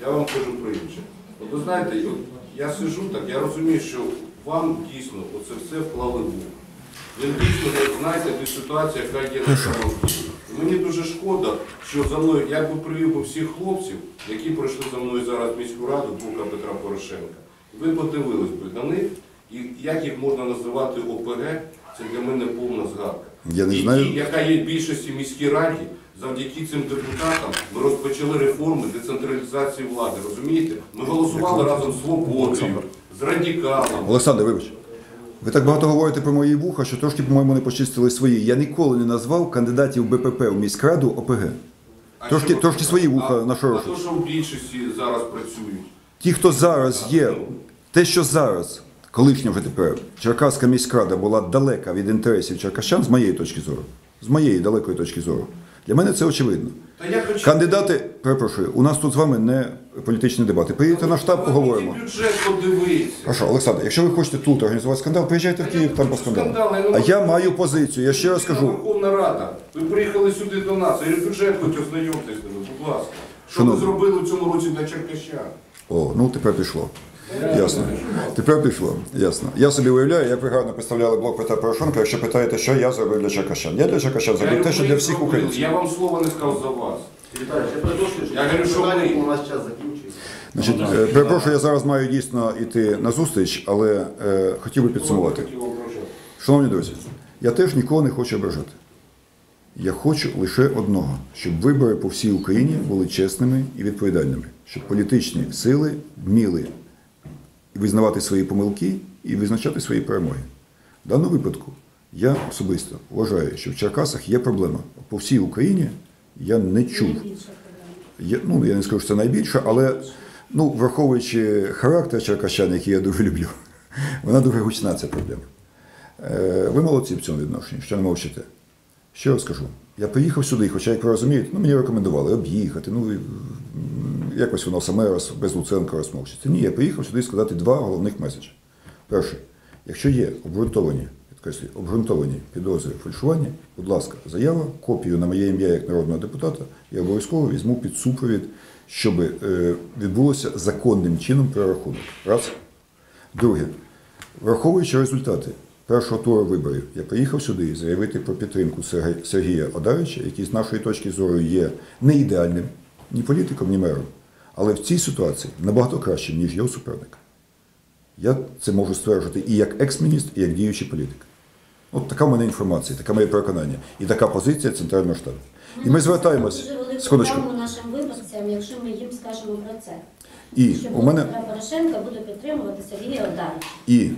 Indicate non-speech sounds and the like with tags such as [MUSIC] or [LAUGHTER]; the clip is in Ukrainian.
Я вам кажу про інше. От ви знаєте, я сижу так, я розумію, що вам дійсно оце все вклали в ухо. Ви дійсно не знаєте ту ситуацію, яка є на самому Мені дуже шкода, що за мною, я би привів би всіх хлопців, які пройшли за мною зараз в міську раду Бука Петра Порошенка. Ви подивились би на них, і як їх можна називати ОПГ, це для мене повна згадка. Я не і знаю. ті, яка є в більшості міській раді, завдяки цим депутатам ми розпочали реформи децентралізації влади. Розумієте? Ми голосували разом з свободою, з радикалом. Олександр, вибач. Ви так багато говорите про мої вуха, що трошки, по-моєму, не почистили свої. Я ніколи не назвав кандидатів БПП в міськраду ОПГ. А Трошки- що- трошки свої вуха а- нашорошиш. А то, що в більшості зараз працюють. Ті, хто зараз є, те, що зараз, колишня вже тепер, Черкаська міськрада була далека від інтересів черкащан, з моєї точки зору, з моєї далекої точки зору. Для мене це очевидно. Я хочу... Кандидати, перепрошую, у нас тут з вами не політичні дебати. Приїдьте на штаб, поговоримо. Бюджет подивися. Хорошо, Олександр, якщо ви хочете тут організувати скандал, приїжджайте в Київ, там по скандалу. Скандал, А я маю позицію, я ще раз кажу. Верховна Рада. Ви приїхали сюди до нас. Я бюджет хоч ознайомтесь будь ласка. Що ви зробили в цьому році для черкащан? О, ну тепер пішло. Ясно. Тепер пішло. Ясно. Я собі уявляю, як ви гарно представляли блок Петра Порошенка, якщо питаєте, що я зробив для черкащан. Я для черкащан зробив те, що для всіх українців. Я вам слова не сказав за вас. Віталій, я перепрошую, Я говорю, що ми- у нас час закінчується. Значить, е, перепрошую, я зараз маю дійсно йти на зустріч, але е, хотів би підсумувати. Шановні друзі, я теж нікого не хочу ображати. Я хочу лише одного, щоб вибори по всій Україні були чесними і відповідальними, щоб політичні сили вміли визнавати свої помилки і визначати свої перемоги. В даному випадку я особисто вважаю, що в Черкасах є проблема. По всій Україні я не чув. Я, ну, я не скажу, що це найбільше, але ну, враховуючи характер черкащан, який я дуже люблю, [LAUGHS] вона дуже гучна ця проблема. Е, Ви молодці в цьому відношенні, що не мовчите. Ще раз скажу. Я приїхав сюди, хоча, як ви розумієте, ну, мені рекомендували об'їхати, ну, якось воно саме роз, без Луценка розмовчиться. Ні, я приїхав сюди сказати два головних меседжі. Перше, якщо є обґрунтовані, підкреслюю, обґрунтовані підозри фальшування, будь ласка, заява, копію на моє ім'я як народного депутата, я обов'язково візьму під супровід, щоб е, відбулося законним чином перерахунок. Раз. Друге, враховуючи результати першого туру виборів, я приїхав сюди заявити про підтримку Сергія- Одарича, який з нашої точки зору є не ідеальним ні політиком, ні мером, але в цій ситуації набагато кращим, ніж його суперник. Я це можу стверджувати і як екс-міністр, і як діючий політик. От така в мене інформація, таке моє переконання і така позиція центрального штабу. І ми звертаємось. Дуже велику Секундочку. нашим виборцям, якщо ми їм скажемо про це. І що у мене Порошенка буде підтримувати Сергія Одарича. і